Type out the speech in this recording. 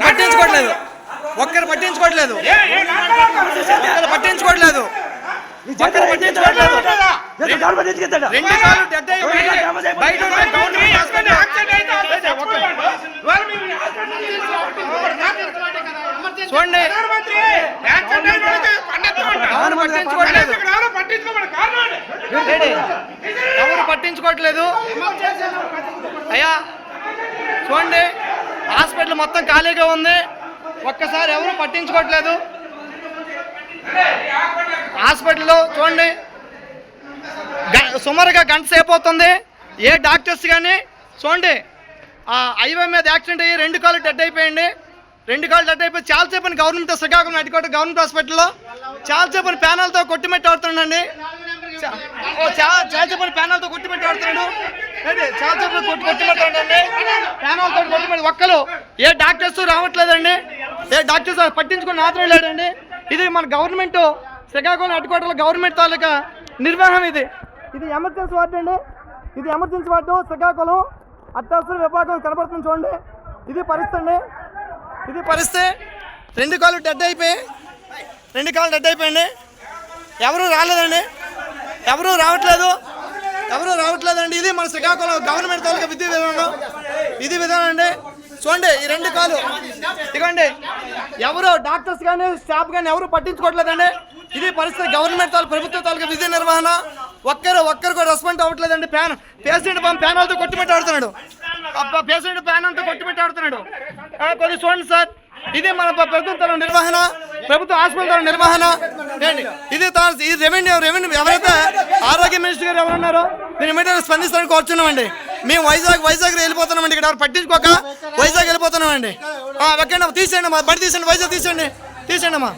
పట్టించుకోవట్లేదు ఒక్కరు పట్టించుకోవట్లేదు ఒక్కరు పట్టించుకోవట్లేదు రెండు కాళ్ళు డెడ్ అయిపోయి బయట ఉన్న గవర్నమెంట్ హాస్పిటల్ చూడండి ఎవరు పట్టించుకోవట్లేదు? ఎవరు పట్టించుకోవట్లేదు అయ్యా చూడండి హాస్పిటల్ మొత్తం ఖాళీగా ఉంది. ఒక్కసారి ఎవరు పట్టించుకోవట్లేదు. హాస్పిటల్లో చూడండి. సుమారుగా గంట సేపు అవుతుంది. ఏ డాక్టర్స్ కానీ చూడండి. ఆ హైవే మీద యాక్సిడెంట్ అయ్యి రెండు కాళ్ళు డెడ్ అయిపోయింది. రెండు కాళ్ళు డెడ్ అయిపోయి చాలా సేపు గవర్నమెంట్ శ్రీకాకుళం అడ్డుకోట గవర్నమెంట్ హాస్పిటల్లో చాలా సేపు ప్యానల్తో కొట్టిమెట్టి ఆడుతున్నాడండి చా- చాలా చాలా సేపు ప్యానల్తో కొట్టిమెట్టి ఆడుతున్నాడు చాలా కొట్టి కొట్టిమెట్టి ఒక్కరు ఏ డాక్టర్స్ రావట్లేదండి. ఏ డాక్టర్స్ పట్టించుకుని ఆదరణ లేడండి ఇది మన గవర్నమెంట్ శ్రీకాకుళం అడ్డుకోటలో గవర్నమెంట్ తాలూకా నిర్వాహం ఇది. ఇది ఎమర్జెన్సీ వార్డు అండి. ఇది ఎమర్జెన్సీ వార్డు శ్రీకాకుళం. అత్యవసర విభాగం కనబడుతుంది చూడండి. ఇది పరిస్థితి అండి. ఇది పరిస్థితి. రెండు కాళ్ళు డెడ్ అయిపోయి రెండు కాళ్ళు డెడ్ అయిపోయింది ఎవరు రాలేదండి. ఎవరు రావట్లేదు. ఎవరు రావట్లేదండి? ఇది మన శ్రీకాకుళం గవర్నమెంట్ తాలూకా విధి విధానం. ఇది విధానం అండి. చూడండి ఈ రెండు కాలు. ఇదిగోండి. ఎవరు డాక్టర్స్ కానీ స్టాఫ్ కానీ ఎవరు పట్టించుకోవట్లేదండి? ఇది పరిస్థితి గవర్నమెంట్ తాలూ ప్రభుత్వ తాలూకా విధి నిర్వహణ. ఒక్కరు ఒక్కరు కూడా రెస్పాండ్ అవ్వట్లేదండి. ప్యాన్ పేషెంట్ ప్యానల్తో కొట్టిపెట్టి ఆడుతున్నాడు అబ్బా పేషెంట్ ప్యానల్తో కొట్టిపెట్టి ఆడుతున్నాడు కొద్దిగా చూడండి సార్. ఇది మన ప్ర- ప్రభుత్వం నిర్వహణ. ప్రభుత్వ హాస్పిటల్ నిర్వహణ. ఇది తా- ఈ రెవెన్యూ రెవెన్యూ ఎవరైతే ఆరోగ్య మినిస్టర్ గారు ఎవరున్నారో నేను ఇమీడియట్ స్పందిస్తారని కోరుచున్నామండి. మేము వైజాగ్ వైజాగ్ వెళ్ళిపోతున్నామండి ఇక్కడ ఎవరు పట్టించుకోక. వైజాగ్ వెళ్ళిపోతున్నామండి. ఓకే తీసేయండి అమ్మా బడి తీసేయండి వైజాగ్ తీసేయండి. తీసేయండి అమ్మా.